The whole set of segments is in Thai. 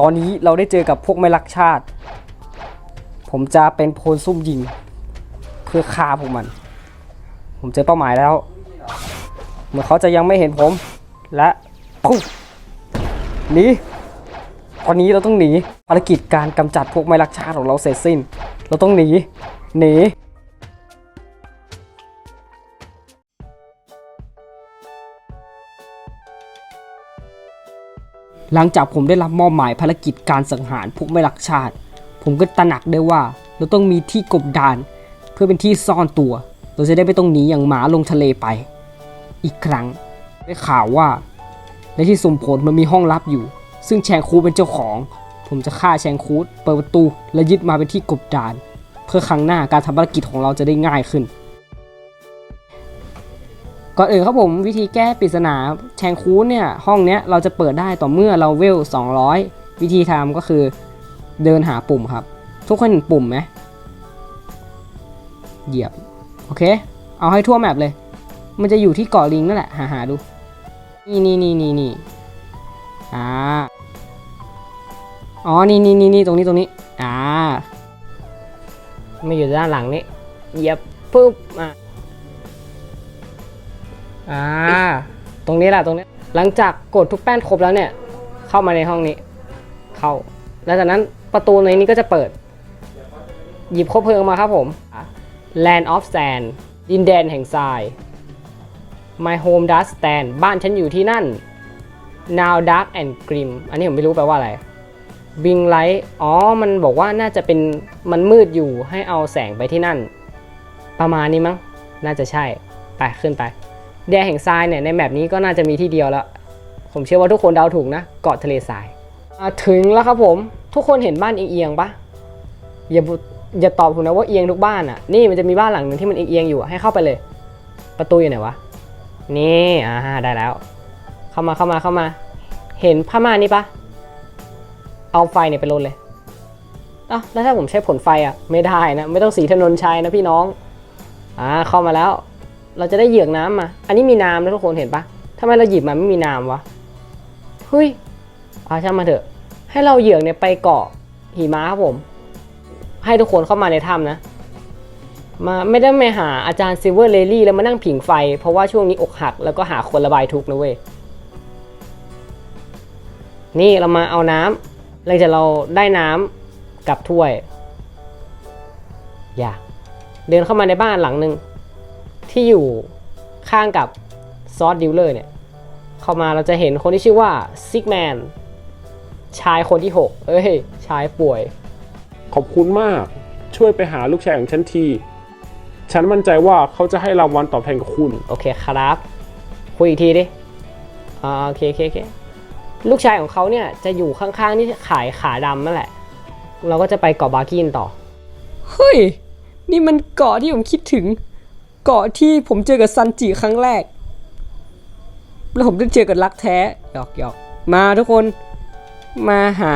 ตอนนี้เราได้เจอกับพวกไม่รักชาติ ผมจะเป็นโพลซุ่มยิง เพื่อฆ่าพวกมัน ผมเจอเป้าหมายแล้ว เหมื่อเขาจะยังไม่เห็นผม และปุ๊บหนีตอนนี้เราต้องหนีภารกิจการกำจัดพวกไม่รักชาติของเราเสร็จสิ้น เราต้องหนี หนี หลังจากผมได้รับมอบหมายภารกิจการสังหารพวกไม่รักชาติ ผมก็ตระหนักได้ว่า เราต้องมีที่กบดาน เพื่อเป็นที่ซ่อนตัว เราจะได้ไม่ต้องหนีอย่างหมาลงทะเลไป อีกครั้งได้ข่าวว่า ในที่สมผลมันมีห้องลับอยู่ ซึ่งแชงคูเป็นเจ้าของ ผมจะฆ่าแชงคูดเปิดประตูและยึดมาเป็นที่กบดาน เพื่อครั้งหน้าการทำภารกิจของเราจะได้ง่ายขึ้น ก่อนอื่นครับผมวิธีแก้ปริศนาแชงคูดเนี่ยห้องเนี้ยเราจะเปิดได้ต่อเมื่อเราเวล 200 วิธีทำก็คือเดินหาปุ่มครับ ทุกคนเห็นปุ่มไหมเหยียบ โอเค เอาให้ทั่วแมปเลย มันจะอยู่ที่เกาะลิงนั่นแหละ หาหาดู นี่นี่นี่นี่นี่อ่าอ๋อ นี่นี่นี่นี่ตรงนี้ตรงนี้ อ่าไม่อยู่ด้านหลังนี่ เหยียบปุ๊บอะ อ่า ตรงนี้แหละตรงนี้ หลังจากกดทุกแป้นครบแล้วเนี่ย เข้ามาในห้องนี้ เข้า แล้วจากนั้นประตูในนี้ก็จะเปิด หยิบคบเพลิงมาครับผม Land of Sand ดินแดนแห่งทราย My home does stand บ้านฉันอยู่ที่นั่น Now dark and grim อันนี้ผมไม่รู้แปลว่าอะไร Bing light อ๋อ มันบอกว่าน่าจะเป็นมันมืดอยู่ให้เอาแสงไปที่นั่น ประมาณนี้มั้ง น่าจะใช่ ไป ขึ้นไป แดนแห่งทรายเนี่ยในแมปนี้ก็น่าจะมีที่เดียวแล้ว ผมเชื่อว่าทุกคนเดาถูกนะ เกาะทะเลทรายถึงแล้วครับผม ทุกคนเห็นบ้านเอียงๆปะอย่าอย่าตอบผมนะว่าเอียงทุกบ้านอะ นี่มันจะมีบ้านหลังหนึ่งที่มันเอียงๆอยู่ให้เข้าไปเลย ประตูอยู่ไหนวะ นี่อ่าได้แล้ว เข้ามาเข้ามาเข้ามา เห็นผ้าม่านนี้ปะเอาไฟเนี่ยไปลนเลยอะแล้วถ้าผมใช้ผลไฟอะ ไม่ได้นะ ไม่ต้องสีถนนชัยนะพี่น้อง อ่าเข้ามาแล้ว เราจะได้เหยือกน้ำมา อันนี้มีน้ำนะทุกคนเห็นปะทำไมเราหยิบมาไม่มีน้ำวะเฮ้ยอาช่างมาเถอะ ให้เราเหยือกเนี่ยไปเกาะหิมะครับผม ให้ทุกคนเข้ามาในถ้ำนะ มาไม่ได้มาหาอาจารย์ซิลเวอร์เลลี่แล้วมานั่งผิงไฟ เพราะว่าช่วงนี้อกหักแล้วก็หาคนระบายทุกข์นะเว้ยนี่เรามาเอาน้ำหลังจากเราได้น้ำกับถ้วย อย่า เดินเข้ามาในบ้านหลังหนึ่ง ที่อยู่ข้างกับซอสดิวเลอร์เนี่ย เข้ามาเราจะเห็นคนที่ชื่อว่าซิกแมนชายคนที่ 6 เอ้ย ชายป่วย ขอบคุณมาก ช่วยไปหาลูกชายของฉันที ฉันมั่นใจว่าเขาจะให้รางวัลตอบแทนกับคุณ โอเคครับ คุยอีกทีดิอ่าโอเคโอเคโอเคลูกชายของเขาเนี่ยจะอยู่ข้างๆที่ขายขาดำนั่นแหละ เราก็จะไปเกาะบาร์กินต่อ เฮ้ย นี่มันเกาะที่ผมคิดถึง เกาะที่ผมเจอกับซันจิครั้งแรก แล้วผมได้เจอกับรักแท้หยอกหยอกมาทุกคนมาหา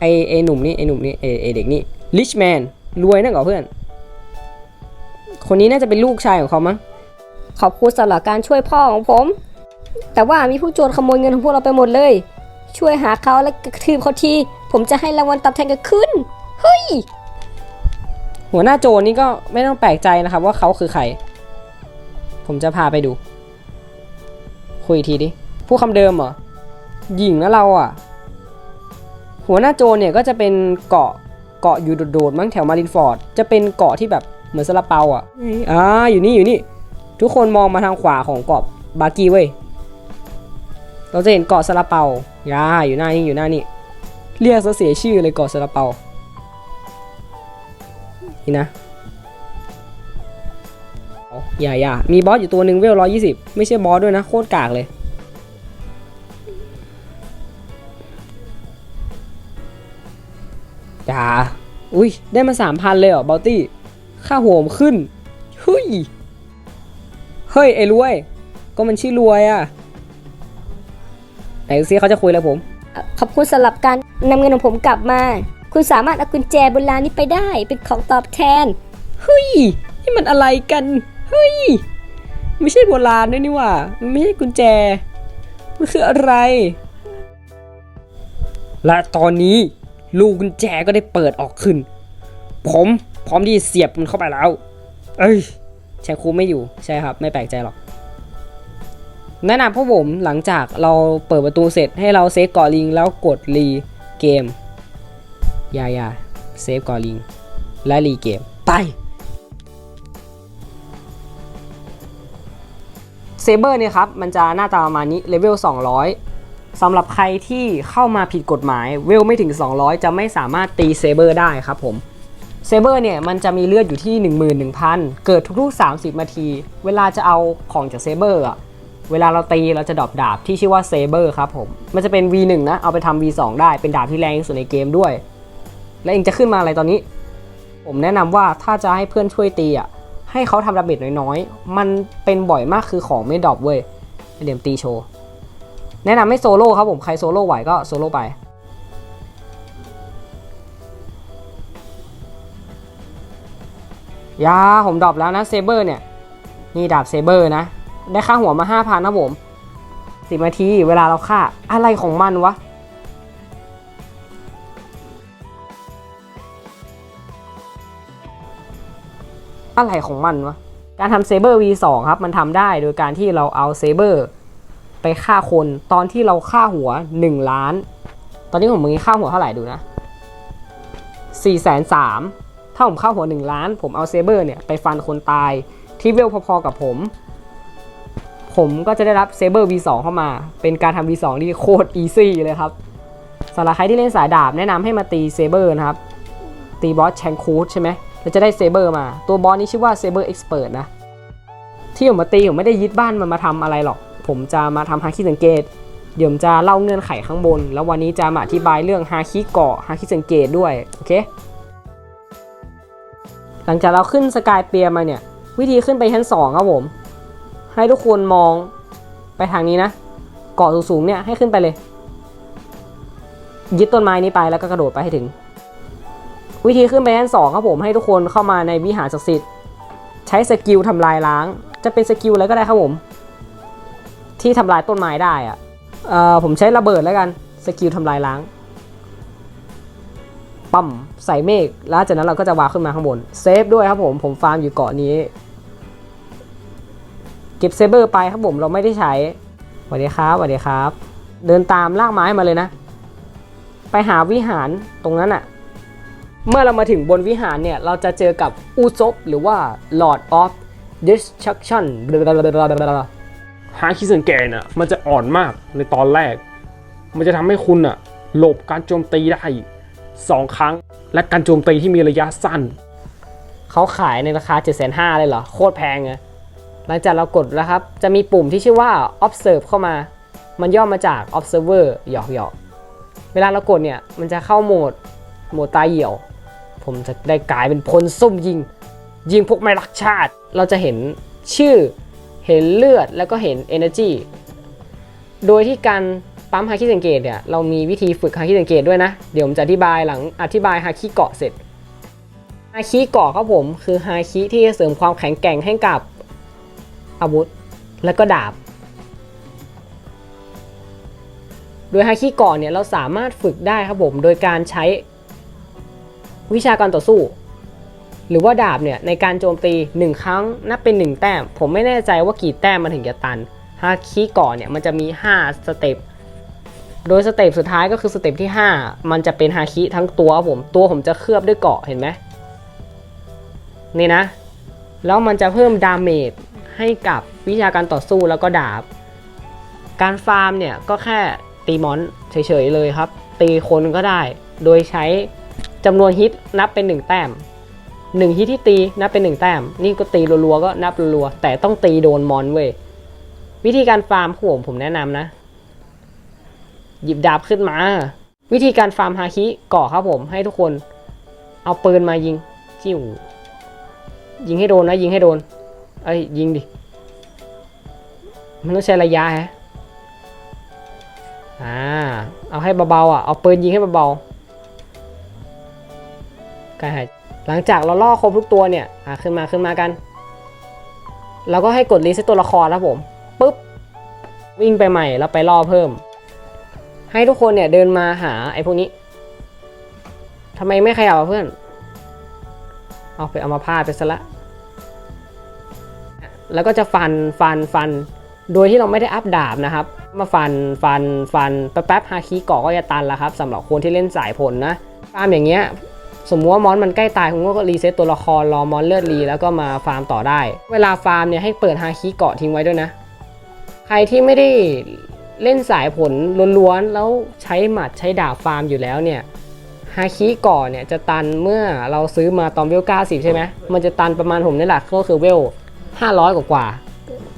ไอไอหนุ่มนี่ไอหนุ่มนี่ไอไอเด็กนี่ลิชแมนรวยนั่นเหรอเพื่อน คนนี้น่าจะเป็นลูกชายของเขามั้งขอบคุณสำหรับการช่วยพ่อของผม แต่ว่ามีผู้โจรขโมยเงินของพวกเราไปหมดเลย ช่วยหาเขาและกระทืบเขาที ผมจะให้รางวัลตอบแทนกับคุณเฮ้ย หัวหน้าโจรนี่ก็ไม่ต้องแปลกใจนะครับว่าเขาคือใคร ผมจะพาไปดู คุยทีดิพูดคำเดิมเหรอหญิงนะเราอะ หัวหน้าโจรเนี่ยก็จะเป็นเกาะเกาะอยู่โดดๆมั้งแถวมารินฟอร์ด จะเป็นเกาะที่แบบเหมือนซาลาเปาอะอ่าอยู่นี่อยู่นี่ ทุกคนมองมาทางขวาของเกาะบากีเว้ยเราจะเห็นเกาะซาลาเปายาอยู่หน้านี่อยู่หน้านี่เรียกซะเสียชื่อเลยเกาะซาลาเปา นี่นะอย่าอย่ามีบอสอยู่ตัวหนึ่งเวลร้อยี่สิบไม่ใช่บอสด้วยนะ โคตรกากเลย อย่า อุ้ย ได้มาสามพันเลยเหรอบอลตี้ ค่าหัวมขึ้นเฮ้ย เฮ้ย ไอ้รวย ก็มันชื่อรวยอะไหนซิเขาจะคุยอะไรผม ขอบคุณสำหรับการนำเงินของผมกลับมา คุณสามารถเอากุญแจโบราณนี้ไปได้ เป็นของตอบแทนเฮ้ยนี่มันอะไรกันเฮ้ยไม่ใช่โบราณด้วยนี่ว่าไม่ใช่กุญแจ มันคืออะไร และตอนนี้ลูกกุญแจก็ได้เปิดออกขึ้น ผมพร้อมที่จะเสียบมันเข้าไปแล้ว เอ้ยแชร์คูไม่อยู่ใช่ครับ ไม่แปลกใจหรอกแนะนำพวกผมหลังจากเราเปิดประตูเสร็จให้เราเซฟก่อลิงแล้วกดรีเกม ยายาเซฟกอลิง และรีเกม ไป เซเบอร์เนี่ยครับ มันจะหน้าตาประมาณนี้ เลเวล 200สำหรับใครที่เข้ามาผิดกฎหมาย เวลไม่ถึง 200 จะไม่สามารถตีเซเบอร์ได้ครับผมเซเบอร์เนี่ยมันจะมีเลือดอยู่ที่ 11,000 เกิดทุกๆ 30 นาที เวลาจะเอาของจากเซเบอร์อะเวลาเราตีเราจะดรอปดาบที่ชื่อว่าเซเบอร์ครับผม มันจะเป็น V1 นะ เอาไปทำ V2 ได้เป็นดาบที่แรงที่สุดในเกมด้วย และเองจะขึ้นมาอะไรตอนนี้ ผมแนะนำว่าถ้าจะให้เพื่อนช่วยตีอะให้เขาทำดาเมจน้อยๆ มันเป็นบ่อยมากคือของไม่ดรอปเว้ยเดี๋ยวตีโชว์ แนะนำให้โซโล่ครับผม ใครโซโล่ไหวก็โซโล่ไป ยาผมดรอปแล้วนะเซเบอร์เนี่ย นี่ดาบเซเบอร์นะ ได้ค่าหัวมา 5,000นะผมสิบนาที เวลาเราฆ่าอะไรของมันวะ อะไรของมันวะ การทำเซเบอร์ V2 ครับ มันทำได้โดยการที่เราเอาเซเบอร์ไปฆ่าคนตอนที่เราฆ่าหัว 1 ล้าน ตอนนี้ผมมึงค่าหัวเท่าไหร่ดูนะ4 3 0 0 0ถ้าผมฆ่าหัว 1 ล้าน ผมเอาเซเบอร์เนี่ยไปฟันคนตายที่เวลพอๆกับผม ผมก็จะได้รับเซเบอร์ V2 เข้ามา เป็นการทำ V2 ที่โคตรอีซี่เลยครับสำหรับใครที่เล่นสายดาบแนะนำให้มาตีเซเบอร์นะครับ ตีบอสแชงคูดใช่ไหม เราจะได้เซเบอร์มา ตัวบอสนี้ชื่อว่าเซเบอร์เอ็กซ์เพรสนะ ที่ผมมาตีผมไม่ได้ยึดบ้านมันมาทำอะไรหรอก ผมจะมาทำฮาคิสังเกต เดี๋ยวผมจะเล่าเงื่อนไขข้างบน แล้ววันนี้จะมาอธิบายเรื่องฮาคิเกาะฮาคิสังเกตด้วยโอเค หลังจากเราขึ้นสกายเปียร์มาเนี่ย วิธีขึ้นไปชั้นสองครับผม ให้ทุกคนมองไปทางนี้นะ เกาะสูงๆเนี่ยให้ขึ้นไปเลย ยึดต้นไม้นี้ไปแล้วก็กระโดดไปให้ถึง วิธีขึ้นไปชั้นสองครับผมให้ทุกคนเข้ามาในวิหารศักดิ์สิทธิ์ใช้สกิลทำลายล้าง จะเป็นสกิลอะไรก็ได้ครับผม ที่ทำลายต้นไม้ได้อะเอ่อผมใช้ระเบิดแล้วกันสกิลทำลายล้างปั๊มใส่เมฆแล้วจากนั้นเราก็จะวางขึ้นมาข้างบนเซฟด้วยครับผมผมฟาร์มอยู่เกาะนี้ เก็บเซเบอร์ไปครับผมเราไม่ได้ใช้สวัสดีครับสวัสดีครับ เดินตามลากไม้มาเลยนะ ไปหาวิหารตรงนั้นอะ เมื่อเรามาถึงบนวิหารเนี่ย เราจะเจอกับอูซบหรือว่า Lord of Destruction ฮาคิสังเกตน่ะ มันจะอ่อนมากในตอนแรก มันจะทำให้คุณอะหลบการโจมตีได้สองครั้ง และการโจมตีที่มีระยะสั้น เขาขายในราคา 7 5 0 0 0เลยเหรอ โคตรแพงเลยหลังจากเรากดแล้วครับ จะมีปุ่มที่ชื่อว่า observe เข้ามา มันย่อมาจาก observer หยอกหยอกเวลาเรากดเนี่ย มันจะเข้าโหมดโหมดตายเหี่ยว ผมจะได้กลายเป็นพลซุ่มยิง ยิงพวกไม่รักชาติ เราจะเห็นชื่อ เห็นเลือดแล้วก็เห็น energy โดยที่การปั๊มฮาคิสังเกตเนี่ยเรามีวิธีฝึกฮาคิสังเกตด้วยนะ เดี๋ยวผมจะอธิบายหลังอธิบายฮาคิเกาะเสร็จฮาคิเกาะครับผมคือฮาคิที่จะเสริมความแข็งแกร่งให้กับอาวุธและก็ดาบ โดยฮาคิเกาะเนี่ยเราสามารถฝึกได้ครับผมโดยการใช้ วิชาการต่อสู้ หรือว่าดาบเนี่ยในการโจมตี 1 ครั้งนับเป็น 1 แต้ม ผมไม่แน่ใจว่ากี่แต้มมันถึงจะตันฮาคิเกาะเนี่ยมันจะมี 5 สเต็ปโดยสเต็ปสุดท้ายก็คือสเต็ปที่ 5 มันจะเป็นฮาคิทั้งตัวผมตัวผมจะเคลือบด้วยเกาะเห็นไหมนี่นะ แล้วมันจะเพิ่มดาเมจให้กับวิชาการต่อสู้แล้วก็ดาบ การฟาร์มเนี่ยก็แค่ตีมอนเฉยๆเลยครับ ตีคนก็ได้โดยใช้ จำนวนฮิตนับเป็น 1 แต้ม 1 ฮิตที่ตีนับเป็น 1 แต้ม นี่ก็ตีรัวๆก็นับรัวๆแต่ต้องตีโดนมอนเว้ยวิธีการฟาร์มของผมผมแนะนำนะ หยิบดาบขึ้นมา วิธีการฟาร์มฮาคิก่อครับผมให้ทุกคน เอาปืนมายิงจิ้วยิงให้โดนนะ ยิงให้โดนเอ้ยยิงดิ มันต้องใช้ระยะฮะอ่า เอาให้เบาๆอะ เอาปืนยิงให้เบาๆ กายหายหลังจากเราล่อครบทุกตัวเนี่ยอ่าขึ้นมาขึ้นมากัน เราก็ให้กดรีเซ็ตตัวละครแล้วผมปุ๊บวิ่งไปใหม่แล้วไปล่อเพิ่ม ให้ทุกคนเนี่ยเดินมาหาไอ้พวกนี้ทำไมไม่ขยับอะเพื่อน เอาไปเอามาพาดไปซะละ แล้วก็จะฟันฟันฟัน โดยที่เราไม่ได้อัพดาบนะครับ มาฟันฟันฟันแป๊บๆฮาคิเกาะก็จะตันแล้วครับสำหรับคนที่เล่นสายผลนะฟามอย่างเงี้ย สมมติว่ามอนมันใกล้ตายผมก็รีเซ็ตตัวละครรอมอนเลือดรีแล้วก็มาฟาร์มต่อได้ เวลาฟาร์มเนี่ยให้เปิดฮาคิเกาะทิ้งไว้ด้วยนะ ใครที่ไม่ได้เล่นสายผลล้วนๆแล้วใช้หมัดใช้ดาบฟาร์มอยู่แล้วเนี่ยฮาคิเกาะเนี่ยจะตันเมื่อเราซื้อมาตอนเวล90ใช่ไหมมันจะตันประมาณผมนี่แหละก็คือเวล500กว่ากว่า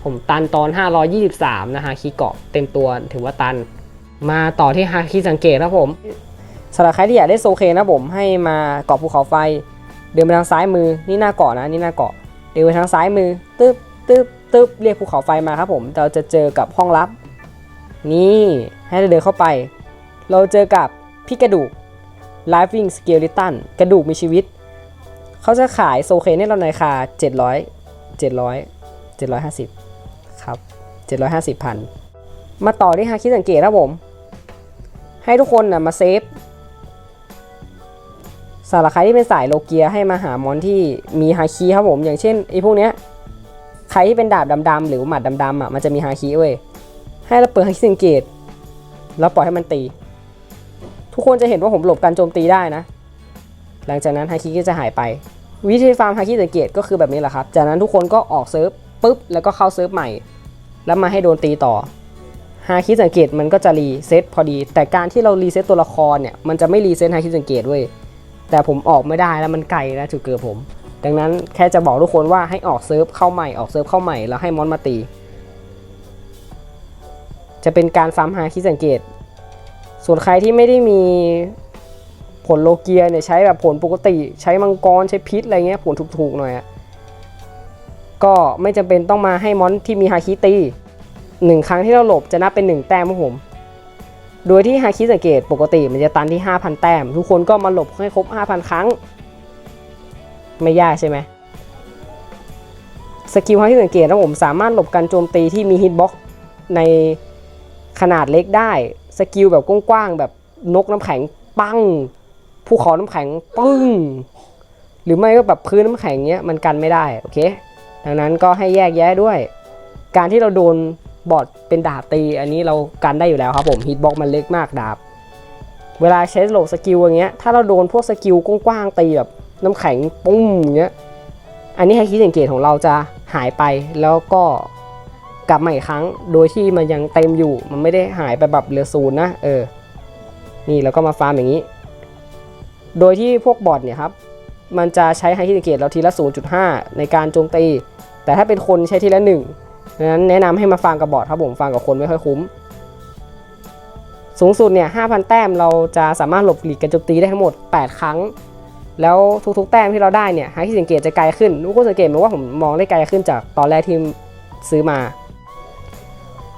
ผมตันตอน 523 นะฮาคิเกาะเต็มตัวถือว่าตัน มาต่อที่ฮาคิสังเกตครับผม สำหรับใครที่อยากได้โซเคนะผมให้มาเกาะภูเขาไฟ เดินไปทางซ้ายมือนี่หน้าเกาะนะนี่หน้าเกาะเดินไปทางซ้ายมือตึ๊บตึ๊บตึ๊บเรียกภูเขาไฟมาครับผมเราจะเจอกับห้องลับ นี่ให้เราเดินเข้าไป เราเจอกับพี่กระดูก Living Skeleton กระดูกมีชีวิต เขาจะขายโซเคนให้เราในราคา 700 700 750 ครับ 750พัน มาต่อที่ฮาคิสังเกตครับผม ให้ทุกคนนะมาเซฟ สำหรับใครที่เป็นสายโลเกียให้มาหามอนที่มีฮาคิครับผมอย่างเช่นไอ้พวกเนี้ยใครที่เป็นดาบดำๆหรือหมัดดำๆอะมันจะมีฮาคิเว้ยให้เราเปิดฮาคิสังเกตแล้วปล่อยให้มันตี ทุกคนจะเห็นว่าผมหลบการโจมตีได้นะ หลังจากนั้นฮาคิก็จะหายไป วิธีฟาร์มฮาคิสังเกตก็คือแบบนี้แหละครับ จากนั้นทุกคนก็ออกเซิร์ฟปุ๊บแล้วก็เข้าเซิร์ฟใหม่ แล้วมาให้โดนตีต่อฮาคิสังเกตมันก็จะรีเซ็ตพอดี แต่การที่เรารีเซ็ตตัวละครเนี่ยมันจะไม่รีเซ็ตฮาคิสังเกตเว้ย แต่ผมออกไม่ได้แล้วมันไกลแล้วจุดเกิดผม ดังนั้นแค่จะบอกทุกคนว่าให้ออกเซิร์ฟเข้าใหม่ออกเซิร์ฟเข้าใหม่แล้วให้มอนมาตี จะเป็นการฟาร์มฮาคิสังเกต ส่วนใครที่ไม่ได้มีผลโลเกียเนี่ยใช้แบบผลปกติใช้มังกรใช้พิษอะไรเงี้ยผลถูกๆหน่อยอะก็ไม่จำเป็นต้องมาให้มอนที่มีฮาคิตีหนึ่งครั้งที่เราหลบจะนับเป็นหนึ่งแต้มครับผม โดยที่ฮาคิสังเกตปกติมันจะตันที่ 5,000 แต้ม ทุกคนก็มาหลบให้ครบ 5,000 ครั้ง ไม่ยากใช่ไหมสกิลฮาคิสังเกตนะผมสามารถหลบการโจมตีที่มีฮิตบ็อกในขนาดเล็กได้ สกิลแบบกว้างๆแบบนกน้ำแข็งปังภูเขาน้ำแข็งปึ้ง หรือไม่ก็แบบพื้นน้ำแข็งเงี้ยมันกันไม่ได้ โอเค ดังนั้นก็ให้แยกแยะด้วย การที่เราโดน บอดเป็นดาบตี อันนี้เรากันได้อยู่แล้วครับผมฮิตบ็อกมันเล็กมากดาบ เวลาใช้โหลดสกิลอย่างเงี้ยถ้าเราโดนพวกสกิลกว้างๆตีแบบน้ำแข็งปุ้มอย่างเงี้ยอันนี้ให้คิดสังเกตของเราจะหายไปแล้วก็กลับมาอีกครั้ง โดยที่มันยังเต็มอยู่ มันไม่ได้หายไปแบบเหลือศูนย์นะ เออ นี่แล้วก็มาฟาร์มอย่างนี้ โดยที่พวกบอทเนี่ยครับ มันจะใช้ไฮคิดสังเกตเราทีละ 0.5 ในการโจมตี แต่ถ้าเป็นคนใช้ทีละ 1 ดังนั้นแนะนำให้มาฟาร์มกับบอทครับผมฟาร์มกับคนไม่ค่อยคุ้ม สูงสุดเนี่ย5,000 แต้มเราจะสามารถหลบหลีกการโจมตีได้ทั้งหมด 8 ครั้ง แล้วทุกๆ แต้มที่เราได้เนี่ยไฮคิสังเกตจะไกลขึ้นทุกคนสังเกตไหมว่าผมมองได้ไกลขึ้นจากตอนแรกที่ซื้อมา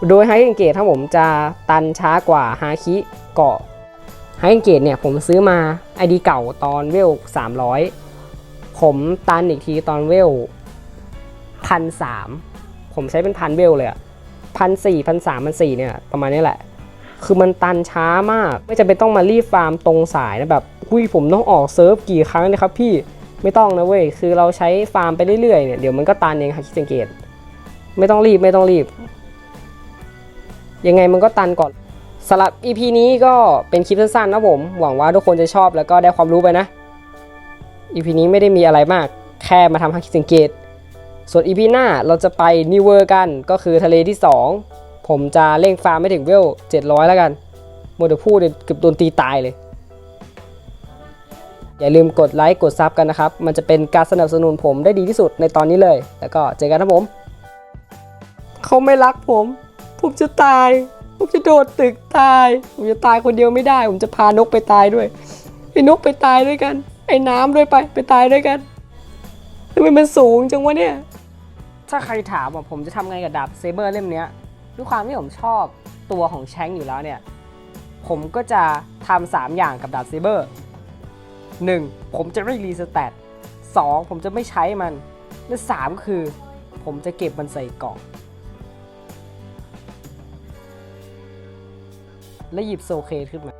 โดยไฮคิดเกตถ้าผมจะตันช้ากว่าฮาคิเกาะไฮคิดเกตเนี่ยผมซื้อมา ID เก่าตอนเวล 300 ผมตันอีกทีตอนเวลพันสาม ผมใช้เป็นพันเวลเลยอะพันสี่พันสามพันสี่เนี่ยประมาณนี้แหละ คือมันตันช้ามาก ไม่จำเป็นต้องมารีบฟาร์มตรงสายนะแบบคุยผมต้องออกเซิร์ฟกี่ครั้งเนะครับพี่ไม่ต้องนะเว้ยคือเราใช้ฟาร์มไปเรื่อยๆเนี่ยเดี๋ยวมันก็ตันเองฮาคิดสังเกต ไม่ต้องรีบไม่ต้องรีบ ยังไงมันก็ตันก่อนสำหรับ EP นี้ก็เป็นคลิปสั้นๆนะผม หวังว่าทุกคนจะชอบแล้วก็ได้ความรู้ไปนะ EP นี้ไม่ได้มีอะไรมาก แค่มาทำให้คิดสังเกต ส่วน EP หน้าเราจะไปนิเวอร์กันก็คือทะเลที่ 2 ผมจะเร่งฟาร์มไม่ถึงเวล 700 แล้วกันโมเดลพูดเนี่ยเกือบโดนตีตายเลย อย่าลืมกดไลค์กดซับกันนะครับ มันจะเป็นการสนับสนุนผมได้ดีที่สุดในตอนนี้เลย แล้วก็เจอกันนะผม เขาไม่รักผม ผมจะตาย ผมจะโดดตึกตาย ผมจะตายคนเดียวไม่ได้ ผมจะพานกไปตายด้วยไอ้นกไปตายด้วยกัน ไอ้น้ำด้วยไปไปตายด้วยกันทำไมมันสูงจังวะเนี่ย ถ้าใครถามว่าผมจะทำไงกับดาบเซเบอร์เล่มนี้ด้วยความที่ผมชอบตัวของแชงอยู่แล้วเนี่ย ผมก็จะทำสามอย่างกับดาบเซเบอร์ 1. ผมจะไม่รีสแตท 2. ผมจะไม่ใช้มัน และ3คือ ผมจะเก็บมันใส่กล่องแล้วหยิบโซเคขึ้นมา